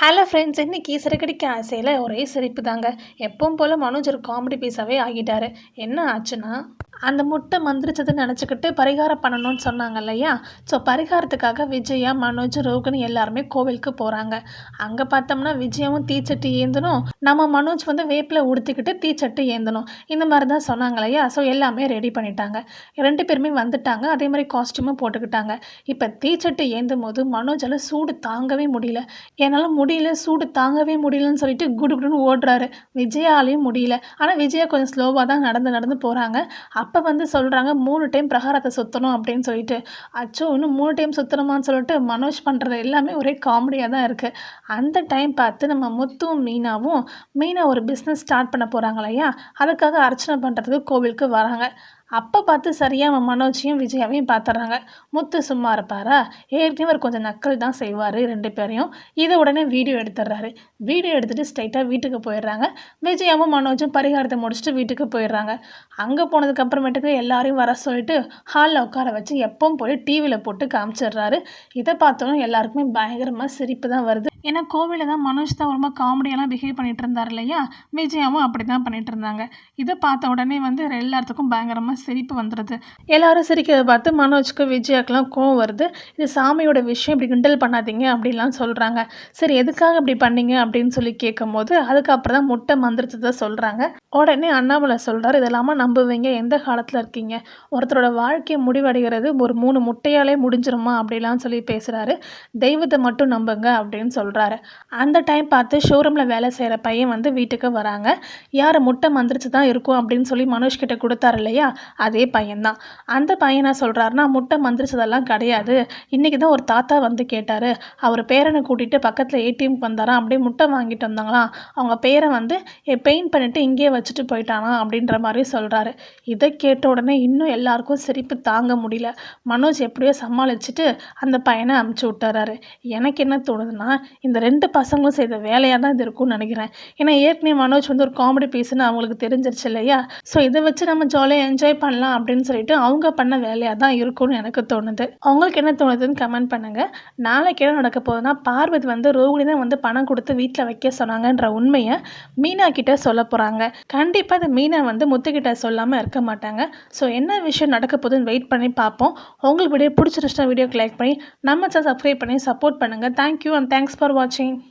Hello friends இன்னைக்கு சிறுகடிக்க ஆசையில் ஒரே சிரிப்பு தாங்க எப்பவும் போல் மனோஜ் ஒரு காமெடி பீஸாகவே ஆகிட்டார். என்ன ஆச்சுன்னா அந்த முட்டை மந்திரிச்சதுன்னு நினச்சிக்கிட்டு பரிகாரம் பண்ணணும்னு சொன்னாங்க இல்லையா? ஸோ பரிகாரத்துக்காக விஜயா மனோஜ் ரோகன் எல்லாருமே கோவிலுக்கு போகிறாங்க அங்கே பார்த்தோம்னா விஜயாவும் தீச்சட்டி ஏந்தணும். நம்ம மனோஜ் வந்து வேப்பில் உடுத்திக்கிட்டு தீச்சட்டி ஏந்தணும். இந்த மாதிரி தான் சொன்னாங்க இல்லையா? ஸோ எல்லாமே ரெடி பண்ணிட்டாங்க. ரெண்டு பேருமே வந்துட்டாங்க. அதே மாதிரி காஸ்டியூமும் போட்டுக்கிட்டாங்க. இப்போ தீச்சட்டி ஏந்தும் போது மனோஜால் சூடு தாங்கவே முடியல. என்னால் முடியல சூடு தாங்கவே முடியலன்னு சொல்லிட்டு குடு குடுன்னு ஓடுறாரு. விஜயாலையும் முடியல. ஆனால் விஜயா கொஞ்சம் ஸ்லோவாக தான் நடந்து நடந்து போகிறாங்க அப்போ வந்து சொல்கிறாங்க மூணு டைம் பிரகாரத்தை சுற்றணும் அப்படின்னு சொல்லிட்டு. அச்சோ இன்னும் மூணு டைம் சுற்றணுமான்னு சொல்லிட்டு மனோஜ் பண்ணுறது எல்லாமே ஒரே காமெடியாக தான் இருக்குது அந்த டைம் பார்த்து நம்ம முத்துவும் மீனாவும் மீனா ஒரு பிஸ்னஸ் ஸ்டார்ட் பண்ண போகிறாங்க இல்லையா? அதுக்காக அர்ச்சனை பண்ணுறதுக்கு கோவிலுக்கு வராங்க. அப்போ பார்த்து சரியாக அவன் மனோஜையும் விஜயாவையும் பார்த்துட்றாங்க முத்து சும்மா இருப்பாரா? ஏற்கனவே அவர் கொஞ்சம் நக்கல் தான் செய்வார் ரெண்டு பேரையும். இதை உடனே வீடியோ எடுத்துடுறாரு. வீடியோ எடுத்துகிட்டு ஸ்ட்ரைட்டாக வீட்டுக்கு போயிடுறாங்க. விஜயாவும் மனோஜும் பரிகாரத்தை முடிச்சுட்டு வீட்டுக்கு போயிடுறாங்க. அங்கே போனதுக்கப்புறமேட்டுக்கு எல்லாரையும் வர சொல்லிட்டு ஹாலில் உட்கார வச்சு எப்பவும் போய் டிவியில் போட்டு காமிச்சிடுறாரு. இதை பார்த்தோன்னா எல்லாருக்குமே பயங்கரமாக சிரிப்பு தான் வருது. ஏன்னா கோவிலில் தான் மனோஜ் தான் ரொம்ப காமெடியெல்லாம் பிஹேவ் பண்ணிட்டு இருந்தார் இல்லையா? விஜயாவும் அப்படி தான் பண்ணிட்டு இருந்தாங்க. இதை பார்த்த உடனே வந்து எல்லாத்துக்கும் பயங்கரமாக சிரிப்பு வந்துடுது எல்லாரும் சிரிக்கிறத பார்த்து மனோஜ்க்கு விஜயாக்கெல்லாம் கோவம் வருது. இது சாமியோட விஷயம் இப்படி கிண்டல் பண்ணாதீங்க அப்படிலாம் சொல்கிறாங்க சரி எதுக்காக இப்படி பண்ணீங்க அப்படின்னு சொல்லி கேட்கும் போது அதுக்கப்புறம் தான் முட்டை மந்திரத்தை சொல்கிறாங்க உடனே அண்ணாமலை சொல்கிறார் இதெல்லாமா நம்புவீங்க? எந்த காலத்தில் இருக்கீங்க? ஒருத்தரோட வாழ்க்கையை முடிவடைகிறது ஒரு மூணு முட்டையாலே முடிஞ்சிருமா? அப்படிலாம் சொல்லி பேசுகிறாரு தெய்வத்தை மட்டும் நம்புங்க அப்படின்னு சொல்கிறாரு அந்த டைம் பார்த்து ஷோரூமில் வேலை செய்கிற பையன் வந்து வீட்டுக்கு வராங்க. யார் முட்டை மந்திரிச்சு தான் இருக்கும் அப்படின்னு சொல்லி மனுஷ்கிட்ட கொடுத்தாரு இல்லையா? அதே பையன்தான். அந்த பையனை சொல்கிறாருன்னா முட்டை மந்திரிச்சதெல்லாம் கிடையாது. இன்றைக்கி தான் ஒரு தாத்தா வந்து கேட்டார். அவர் பேரனை கூட்டிகிட்டு பக்கத்தில் ஏடிஎம்க்கு வந்தாராம் அப்படியே முட்டை வாங்கிட்டு வந்தாங்களாம். அவங்க பேரை வந்து பெயிண்ட் பண்ணிவிட்டு இங்கேயே வச்சுட்டு போயிட்டானா? அப்படின்ற மாதிரி சொல்கிறாரு இதை கேட்ட உடனே இன்னும் எல்லாருக்கும் சிரிப்பு தாங்க முடியல. மனோஜ் எப்படியோ சமாளிச்சுட்டு அந்த பையனை அமுச்சு விட்டுறாரு. எனக்கு என்ன தோணுதுன்னா இந்த ரெண்டு பசங்களும் செய்த வேலையாக தான் இது இருக்கும்னு நினைக்கிறேன். ஏன்னா ஏற்கனவே மனோஜ் வந்து ஒரு காமெடி பீஸ்னு அவங்களுக்கு தெரிஞ்சிருச்சு இல்லையா? ஸோ இதை வச்சு நம்ம ஜாலியாக என்ஜாய் பண்ணலாம் அப்படின்னு சொல்லிட்டு அவங்க பண்ண வேலையாக தான் இருக்கும்னு எனக்கு தோணுது. அவங்களுக்கு என்ன தோணுதுன்னு கமெண்ட் பண்ணுங்கள் நாளைக்கு என்ன நடக்க போகுதுன்னா பார்வதி வந்து ரோகிணி தான் வந்து பணம் கொடுத்து வீட்டில் வைக்க சொன்னாங்கன்ற உண்மையை மீனா கிட்ட சொல்ல போகிறாங்க கண்டிப்பாக அந்த மீனா வந்து முத்துக்கிட்ட சொல்லாமல் இருக்க மாட்டாங்க. ஸோ என்ன விஷயம் நடக்க போகுதுன்னு வெயிட் பண்ணி பார்ப்போம். உங்களுக்கு வீடியோ பிடிச்சிருச்சுன்னா வீடியோக்கு லைக் பண்ணி நம்ம சேனல் சப்ஸ்கிரைப் பண்ணி சப்போர்ட் பண்ணுங்கள் thank you and thanks for for watching.